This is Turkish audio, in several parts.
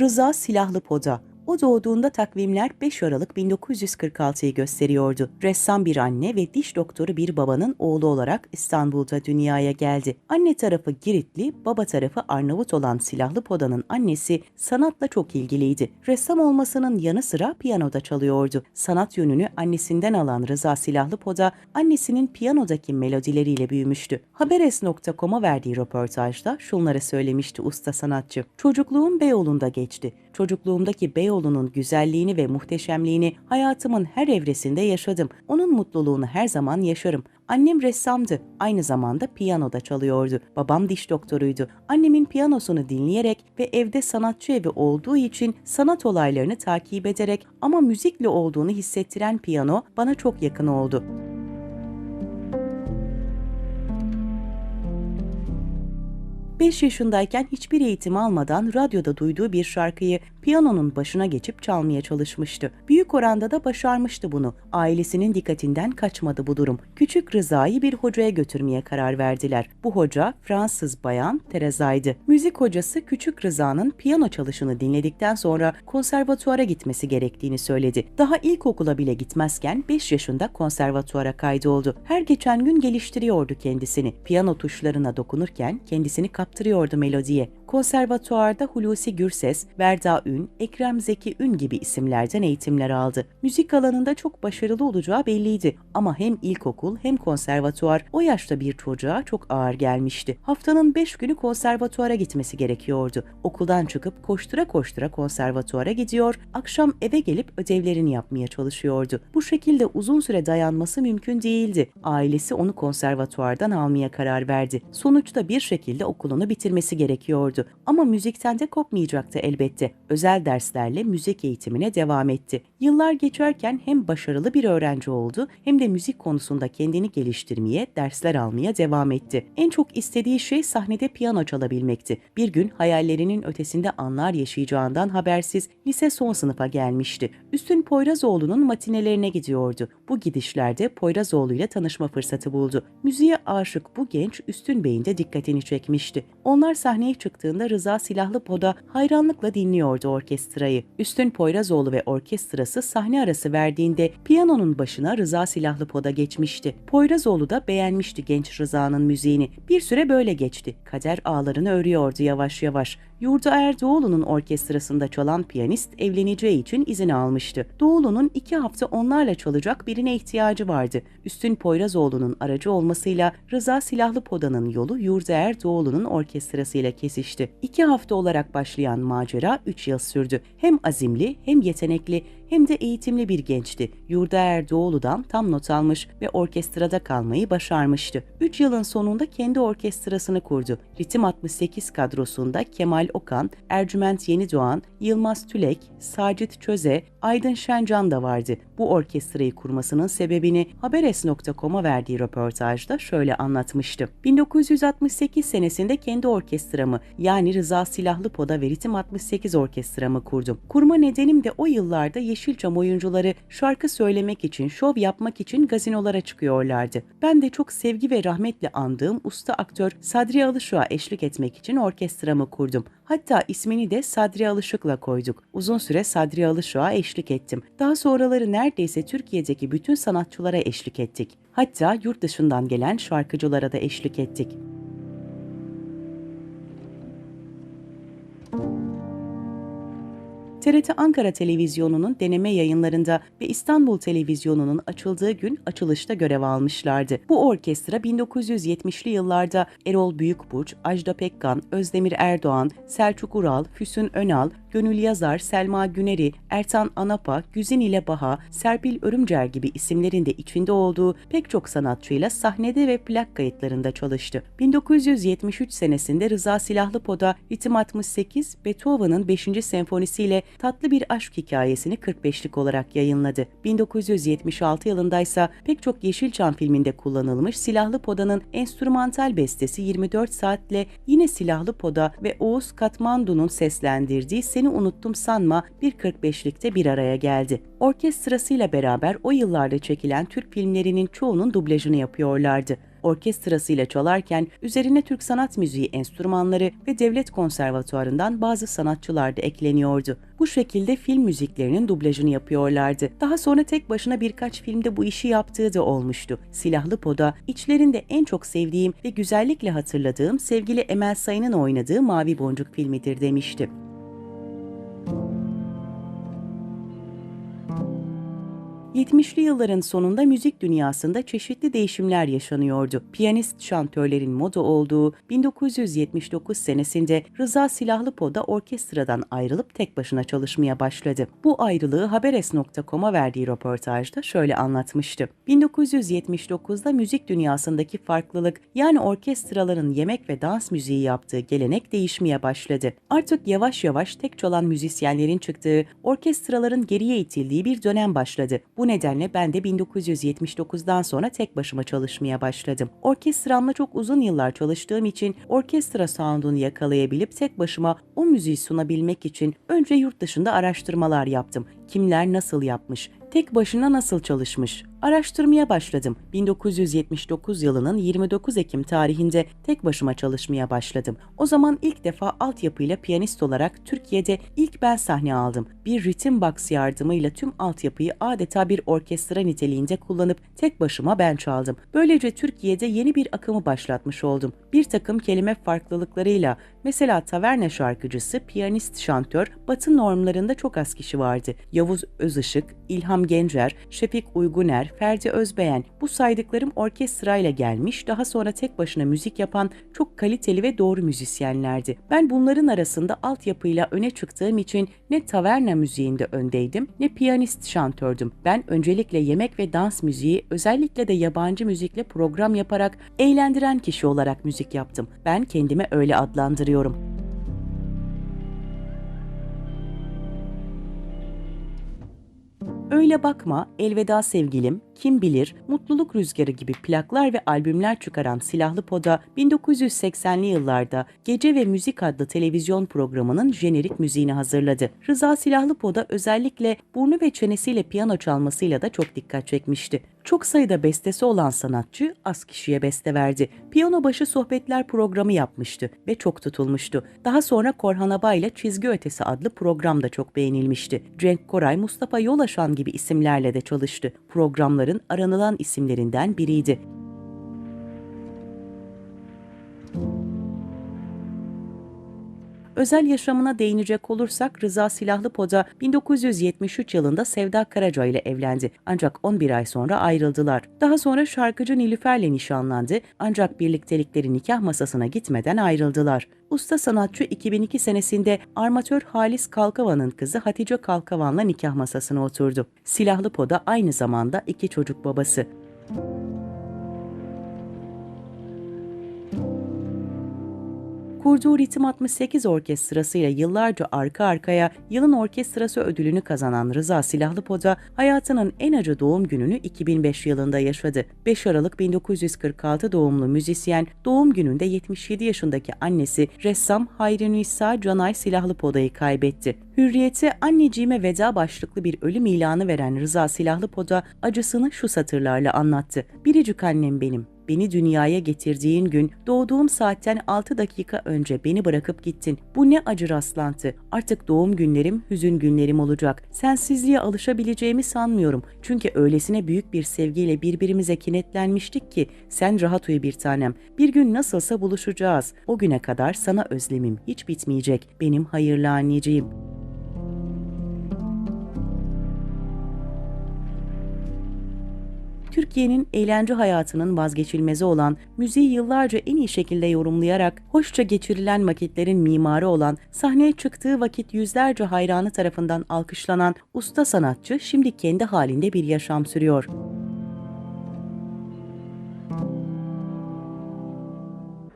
Rıza Silahlı Poda o doğduğunda takvimler 5 Aralık 1946'yı gösteriyordu. Ressam bir anne ve diş doktoru bir babanın oğlu olarak İstanbul'da dünyaya geldi. Anne tarafı Giritli, baba tarafı Arnavut olan Silahlı Poda'nın annesi sanatla çok ilgiliydi. Ressam olmasının yanı sıra piyanoda çalıyordu. Sanat yönünü annesinden alan Rıza Silahlı Poda, annesinin piyanodaki melodileriyle büyümüştü. Haberes.com'a verdiği röportajda şunları söylemişti usta sanatçı. Çocukluğum Beyoğlu'nda geçti. Çocukluğumdaki Beyoğlu'nun güzelliğini ve muhteşemliğini hayatımın her evresinde yaşadım. Onun mutluluğunu her zaman yaşarım. Annem ressamdı. Aynı zamanda piyanoda çalıyordu. Babam diş doktoruydu. Annemin piyanosunu dinleyerek ve evde sanatçı evi olduğu için sanat olaylarını takip ederek ama müzikle olduğunu hissettiren piyano bana çok yakın oldu. 5 yaşındayken hiçbir eğitim almadan radyoda duyduğu bir şarkıyı piyanonun başına geçip çalmaya çalışmıştı. Büyük oranda da başarmıştı bunu. Ailesinin dikkatinden kaçmadı bu durum. Küçük Rıza'yı bir hocaya götürmeye karar verdiler. Bu hoca Fransız bayan Teresa'ydı. Müzik hocası Küçük Rıza'nın piyano çalışını dinledikten sonra konservatuara gitmesi gerektiğini söyledi. Daha ilkokula bile gitmezken 5 yaşında konservatuara kaydoldu. Her geçen gün geliştiriyordu kendisini. Piyano tuşlarına dokunurken kendisini kaptırıyordu melodiye. Konservatuarda Hulusi Gürses, Verda Ün, Ekrem Zeki Ün gibi isimlerden eğitimler aldı. Müzik alanında çok başarılı olacağı belliydi ama hem ilkokul hem konservatuar o yaşta bir çocuğa çok ağır gelmişti. Haftanın 5 günü konservatuara gitmesi gerekiyordu. Okuldan çıkıp koştura koştura konservatuara gidiyor, akşam eve gelip ödevlerini yapmaya çalışıyordu. Bu şekilde uzun süre dayanması mümkün değildi. Ailesi onu konservatuardan almaya karar verdi. Sonuçta bir şekilde okulunu bitirmesi gerekiyordu. Ama müzikten de kopmayacaktı elbette. Özel derslerle müzik eğitimine devam etti. Yıllar geçerken hem başarılı bir öğrenci oldu hem de müzik konusunda kendini geliştirmeye, dersler almaya devam etti. En çok istediği şey sahnede piyano çalabilmekti. Bir gün hayallerinin ötesinde anlar yaşayacağından habersiz lise son sınıfa gelmişti. Üstün Poyrazoğlu'nun matinelerine gidiyordu. Bu gidişlerde Poyrazoğlu ile tanışma fırsatı buldu. Müziğe aşık bu genç Üstün Bey'in de dikkatini çekmişti. Onlar sahneye çıktığında Rıza Silahlı Poda hayranlıkla dinliyordu orkestrayı. Üstün Poyrazoğlu ve orkestrası sahne arası verdiğinde piyanonun başına Rıza Silahlı Poda geçmişti. Poyrazoğlu da beğenmişti genç Rıza'nın müziğini. Bir süre böyle geçti. Kader ağlarını örüyordu yavaş yavaş. Yurda Erdoğlu'nun orkestrasında çalan piyanist evleneceği için izin almıştı. Doğulu'nun iki hafta onlarla çalacak birine ihtiyacı vardı. Üstün Poyrazoğlu'nun aracı olmasıyla Rıza Silahlı Poda'nın yolu Yurda Erdoğlu'nun orkestrasıyla kesişti. İki hafta olarak başlayan macera üç yıl sürdü. Hem azimli hem yetenekli hem de eğitimli bir gençti. Yurda Erdoğlu'dan tam not almış ve orkestrada kalmayı başarmıştı. Üç yılın sonunda kendi orkestrasını kurdu. Ritim 68 kadrosunda Kemal Okan, Ercüment Yenidoğan, Yılmaz Tülek, Sacit Çöze, Aydın Şencan da vardı. Bu orkestrayı kurmasının sebebini Haberes.com'a verdiği röportajda şöyle anlatmıştı. 1968 senesinde kendi orkestramı yani Rıza Silahlı Poda ve Ritim 68 orkestramı kurdum. Kurma nedenim de o yıllarda Yeşilçam oyuncuları şarkı söylemek için, şov yapmak için gazinolara çıkıyorlardı. Ben de çok sevgi ve rahmetle andığım usta aktör Sadri Alışık'a eşlik etmek için orkestramı kurdum. Hatta ismini de Sadri Alışık'la koyduk. Uzun süre Sadri Alışık'a eşlik ettim. Daha sonraları neredeyse Türkiye'deki bütün sanatçılara eşlik ettik. Hatta yurt dışından gelen şarkıcılara da eşlik ettik. TRT Ankara Televizyonu'nun deneme yayınlarında ve İstanbul Televizyonu'nun açıldığı gün açılışta görev almışlardı. Bu orkestra 1970'li yıllarda Erol Büyükburç, Ajda Pekkan, Özdemir Erdoğan, Selçuk Ural, Füsun Önal, Gönül Yazar, Selma Güneri, Ertan Anapa, Güzin ile Baha, Serpil Örümcer gibi isimlerin de içinde olduğu pek çok sanatçıyla sahnede ve plak kayıtlarında çalıştı. 1973 senesinde Rıza Silahlı Poda Ritim 68, Beethoven'ın 5. senfonisiyle tatlı bir aşk hikayesini 45'lik olarak yayınladı. 1976 yılında ise pek çok Yeşilçam filminde kullanılmış Silahlı Poda'nın enstrümantal bestesi 24 saatle yine Silahlı Poda ve Oğuz Katmandu'nun seslendirdiği Seni Unuttum Sanma bir 45'likte bir araya geldi. Orkestrasıyla beraber o yıllarda çekilen Türk filmlerinin çoğunun dublajını yapıyorlardı. orkestrasıyla çalarken üzerine Türk sanat müziği enstrümanları ve devlet konservatuarından bazı sanatçılar da ekleniyordu. Bu şekilde film müziklerinin dublajını yapıyorlardı. Daha sonra tek başına birkaç filmde bu işi yaptığı da olmuştu. Silahlı Poda, içlerinde en çok sevdiğim ve güzellikle hatırladığım sevgili Emel Sayın'ın oynadığı Mavi Boncuk filmidir demişti. 70'li yılların sonunda müzik dünyasında çeşitli değişimler yaşanıyordu. Piyanist şantörlerin moda olduğu 1979 senesinde Rıza Silahlıpo'da orkestradan ayrılıp tek başına çalışmaya başladı. Bu ayrılığı Haberes.com'a verdiği röportajda şöyle anlatmıştı. 1979'da müzik dünyasındaki farklılık yani orkestraların yemek ve dans müziği yaptığı gelenek değişmeye başladı. Artık yavaş yavaş tek çalan müzisyenlerin çıktığı, orkestraların geriye itildiği bir dönem başladı. Bu nedenle ben de 1979'dan sonra tek başıma çalışmaya başladım. Orkestramla çok uzun yıllar çalıştığım için orkestra sound'unu yakalayabilip tek başıma o müziği sunabilmek için önce yurt dışında araştırmalar yaptım. Kimler nasıl yapmış, tek başına nasıl çalışmış? Araştırmaya başladım. 1979 yılının 29 Ekim tarihinde tek başıma çalışmaya başladım. O zaman ilk defa altyapıyla piyanist olarak Türkiye'de ilk ben sahne aldım. Bir ritim box yardımıyla tüm altyapıyı adeta bir orkestra niteliğinde kullanıp tek başıma ben çaldım. Böylece Türkiye'de yeni bir akımı başlatmış oldum. Bir takım kelime farklılıklarıyla mesela taverna şarkıcısı, piyanist, şantör, batı normlarında çok az kişi vardı. Yavuz Özışık, İlham Gencer, Şefik Uyguner, Ferdi Özbeğen bu saydıklarım orkestrayla gelmiş, daha sonra tek başına müzik yapan çok kaliteli ve doğru müzisyenlerdi. Ben bunların arasında altyapıyla öne çıktığım için ne taverna müziğinde öndeydim ne piyanist şantördüm. Ben öncelikle yemek ve dans müziği özellikle de yabancı müzikle program yaparak eğlendiren kişi olarak müzik yaptım. Ben kendimi öyle adlandırıyorum. Öyle bakma, elveda sevgilim, kim bilir, mutluluk rüzgarı gibi plaklar ve albümler çıkaran Silahlı Poda 1980'li yıllarda Gece ve Müzik adlı televizyon programının jenerik müziğini hazırladı. Rıza Silahlı Poda özellikle burnu ve çenesiyle piyano çalmasıyla da çok dikkat çekmişti. Çok sayıda bestesi olan sanatçı az kişiye beste verdi. Piyano başı sohbetler programı yapmıştı ve çok tutulmuştu. Daha sonra Korhan Aba ile Çizgi Ötesi adlı program da çok beğenilmişti. Cenk Koray, Mustafa Yolaşan gibi isimlerle de çalıştı. Programların aranılan isimlerinden biriydi. Özel yaşamına değinecek olursak Rıza Silahlıpoda 1973 yılında Sevda Karaca ile evlendi. Ancak 11 ay sonra ayrıldılar. Daha sonra şarkıcı Nilüfer'le nişanlandı ancak birliktelikleri nikah masasına gitmeden ayrıldılar. Usta sanatçı 2002 senesinde armatör Halis Kalkavan'ın kızı Hatice Kalkavan'la nikah masasına oturdu. Silahlı Poda aynı zamanda iki çocuk babası. Kurduğu Ritim 68 orkestrasıyla yıllarca arka arkaya yılın orkestrası ödülünü kazanan Rıza Silahlıpoda hayatının en acı doğum gününü 2005 yılında yaşadı. 5 Aralık 1946 doğumlu müzisyen doğum gününde 77 yaşındaki annesi ressam Hayri Nisa Canay Silahlıpoda'yı kaybetti. Hürriyeti anneciğime veda başlıklı bir ölüm ilanı veren Rıza Silahlıpoda acısını şu satırlarla anlattı. Biricik annem benim, beni dünyaya getirdiğin gün doğduğum saatten 6 dakika önce beni bırakıp gittin. Bu ne acı rastlantı. Artık doğum günlerim hüzün günlerim olacak. Sensizliğe alışabileceğimi sanmıyorum. Çünkü öylesine büyük bir sevgiyle birbirimize kinetlenmiştik ki sen rahat uyu bir tanem. Bir gün nasılsa buluşacağız. O güne kadar sana özlemim hiç bitmeyecek. Benim hayırlı anneciğim.'' Türkiye'nin eğlence hayatının vazgeçilmezi olan, müziği yıllarca en iyi şekilde yorumlayarak hoşça geçirilen vakitlerin mimarı olan, sahneye çıktığı vakit yüzlerce hayranı tarafından alkışlanan usta sanatçı şimdi kendi halinde bir yaşam sürüyor.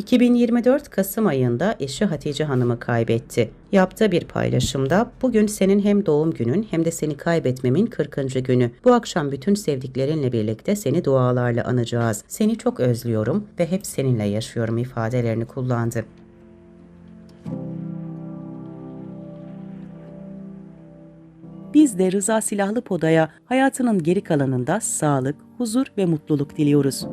2024 Kasım ayında eşi Hatice Hanım'ı kaybetti. Yaptığı bir paylaşımda bugün senin hem doğum günün hem de seni kaybetmemin 40. günü. Bu akşam bütün sevdiklerinle birlikte seni dualarla anacağız. Seni çok özlüyorum ve hep seninle yaşıyorum ifadelerini kullandı. Biz de Rıza Silahlı Poda'ya hayatının geri kalanında sağlık, huzur ve mutluluk diliyoruz.